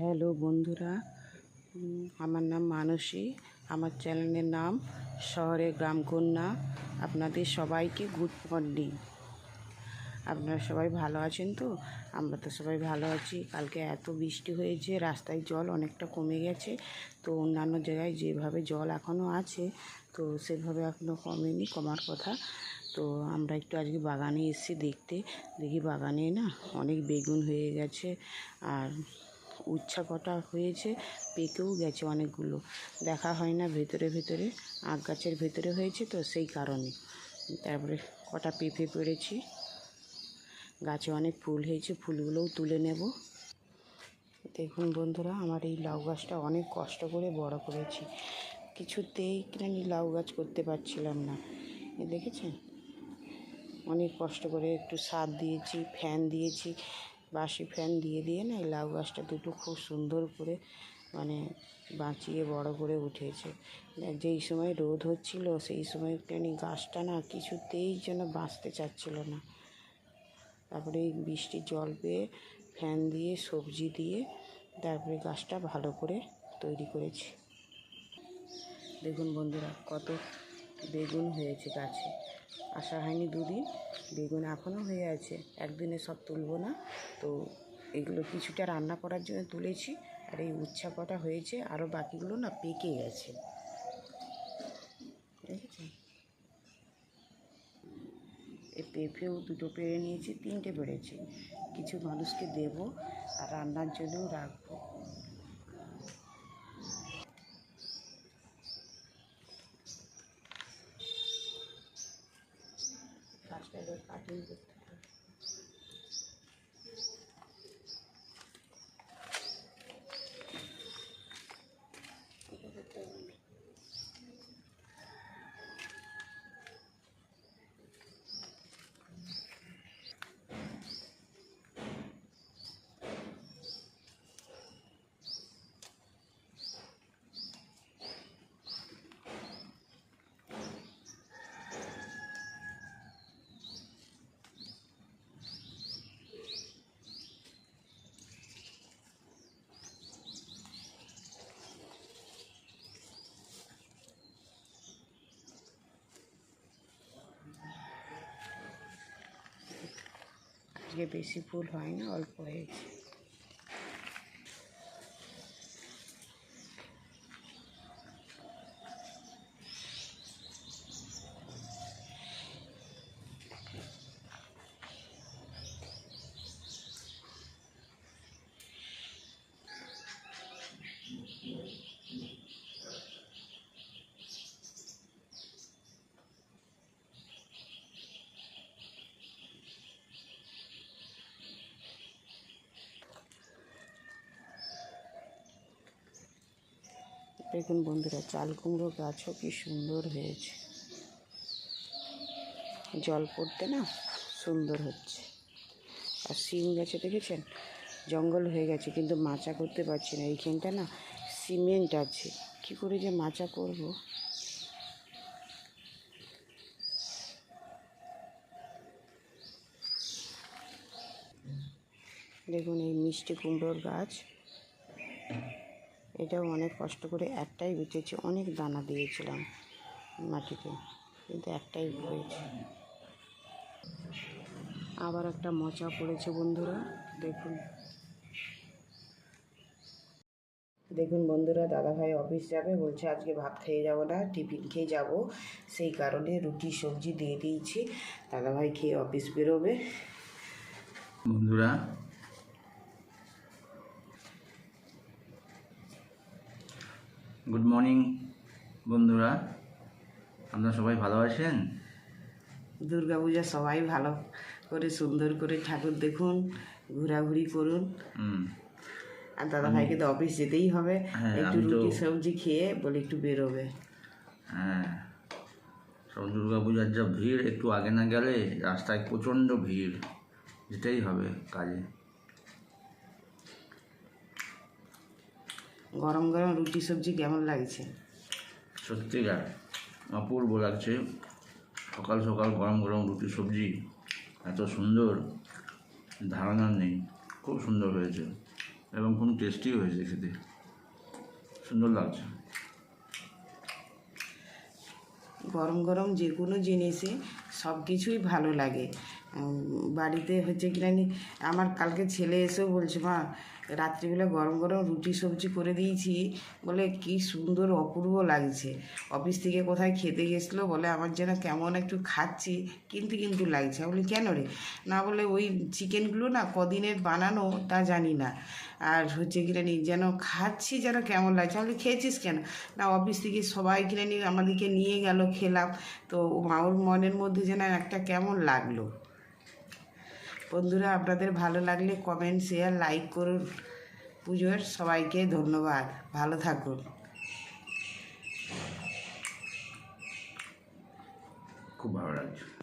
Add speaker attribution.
Speaker 1: Hello বন্ধুরা আমার নাম মানসী, আমার চ্যানেলের নাম শহরে গ্রামকন্যা আপনাদের সবাইকে গুড মর্নিং। আপনারা সবাই ভালো আছেন তো? আমরা তো সবাই ভালো আছি। কালকে এত বৃষ্টি হয়েছে, রাস্তায় জল অনেকটা কমে গেছে, তো অন্যান্য জায়গায় যেভাবে জল এখনও আছে, তো সেভাবে এখনও কমেনি, কমার কথা। তো আমরা একটু আজকে বাগানে এসেছি দেখতে, দেখি বাগানে না অনেক বেগুন হয়ে গেছে, আর উচ্ছা কটা হয়েছে, পেকেও গেছে অনেকগুলো। দেখা হয় না ভেতরে ভেতরে, আখ গাছের ভেতরে হয়েছে তো সেই কারণে। তারপরে কটা পেঁপে পেড়েছি। গাছে অনেক ফুল হয়েছে, ফুলগুলোও তুলে নেব। দেখুন বন্ধুরা, আমার এই লাউ গাছটা অনেক কষ্ট করে বড় করেছি। কিছুতেই কিনা আমি লাউ গাছ করতে পারছিলাম না। দেখেছেন? অনেক কষ্ট করে একটু সার দিয়েছি, ফ্যান দিয়েছি। বাসি ফ্যান দিয়ে দিয়ে না এই লাউ গাছটা দুটো খুব সুন্দর করে মানে বাঁচিয়ে বড় করে উঠেছে। যেই সময় রোদ হচ্ছিল, সেই সময় কেন গাছটা না কিছুতেই যেন বাঁচতে চাচ্ছিল না। তারপরে এই বৃষ্টির জল পেয়ে ফ্যান দিয়ে, সবজি দিয়ে তারপরে গাছটা ভালো করে তৈরি করেছি। দেখুন বন্ধুরা, কত বেগুন হয়েছে গাছে। আসা হয়নি দুদিন। বেগুন এখনও হয়ে আছে। একদিনে সব তুলবো না। তো এগুলো কিছুটা রান্না করার জন্য তুলেছি। আর এই উচ্ছা কটা হয়েছে আরও বাকিগুলো না পেকে গেছে। দেখেছেন এই পেঁপেও দুটো পেড়ে নিয়েছি, তিনটে পেড়েছি কিছু মানুষকে দেবো আর রান্নার জন্যও রাখব। গাছটা এবার আজকে বেশি ফুল হয় না অল্প হয়েছে দেখুন বন্ধুরা চাল কুমড়ো গাছও কি সুন্দর হয়েছে। জল পড়তে না সুন্দর হচ্ছে। আর সিম গাছে দেখেছেন? জঙ্গল হয়ে গেছে, কিন্তু মাচা করতে পারছি না। এইখানটা না সিমেন্ট আছে। কি করে যে মাচা করব? দেখুন এই মিষ্টি কুমড়োর গাছ। এটাও অনেক কষ্ট করে একটাই বেঁচেছি, অনেক দানা দিয়েছিলাম মাটিতে, কিন্তু একটাই হয়েছে। আবার একটা মচা পড়েছে বন্ধুরা, দেখুন। দেখুন বন্ধুরা, দাদাভাই অফিস যাবে, বলছে আজকে ভাত খেয়ে যাব না, টিফিন খেয়ে যাব। সেই কারণে রুটি, সবজি দিয়ে দিয়েছি, দাদাভাই খেয়ে অফিস বেরোবে।
Speaker 2: বন্ধুরা গুড মর্নিং বন্ধুরা। আপনারা সবাই ভালো আছেন?
Speaker 1: দুর্গা পূজা সবাই ভালো করে সুন্দর করে ঠাকুর দেখুন ঘোরাঘুরি করুন। আর দাদা ভাইকে তো অফিস যেতেই হবে।
Speaker 2: হ্যাঁ,
Speaker 1: একটু রুটি সবজি খেয়ে বলে একটু বেরোবে।
Speaker 2: হ্যাঁ। সব দুর্গা পূজার যা ভিড় একটু আগে না গেলে রাস্তায় প্রচণ্ড ভিড় যেতেই হবে কাজে।
Speaker 1: গরম গরম রুটি সবজি কেমন লাগছে?
Speaker 2: সত্যিকার অপূর্ব লাগছে। সকাল সকাল গরম গরম রুটি সবজি এত সুন্দর। ধারণা নেই খুব সুন্দর হয়েছে এবং খুব টেস্টি হয়েছে খেতে। সুন্দর লাগছে।
Speaker 1: গরম গরম যে কোনো জিনিসে সব কিছুই ভালো লাগে। বাড়িতে হচ্ছে কি জানি, আমার কালকে ছেলে এসেও বলছে, মা, রাত্রিবেলা গরম গরম রুটি সবজি করে দিয়েছি। বলে, কি সুন্দর অপূর্ব লাগছে। অফিস থেকে কোথায় খেতে গেছিল বলে, আমার যেন কেমন একটু খাচ্ছি, কিন্তু কিন্তু লাগছে। বলি, কেন রে? না বলে, ওই চিকেনগুলো না কদিনের বানানো তা জানি না। আর হচ্ছে কি জানি, যেন খাচ্ছি যেন কেমন লাগছে? আমি খেয়েছিস কেন? না, অফিস থেকে সবাই কিনে নিয়ে আমাদেরকে নিয়ে গেল, খেলাম। তো ওর মনের মধ্যে যেন একটা কেমন লাগল। বন্ধুরা, আপনাদের ভালো লাগলে কমেন্ট শেয়ার লাইক করুন। পুজোর সবাইকে ধন্যবাদ। ভালো থাকুন।
Speaker 2: খুব ভালো লাগছে।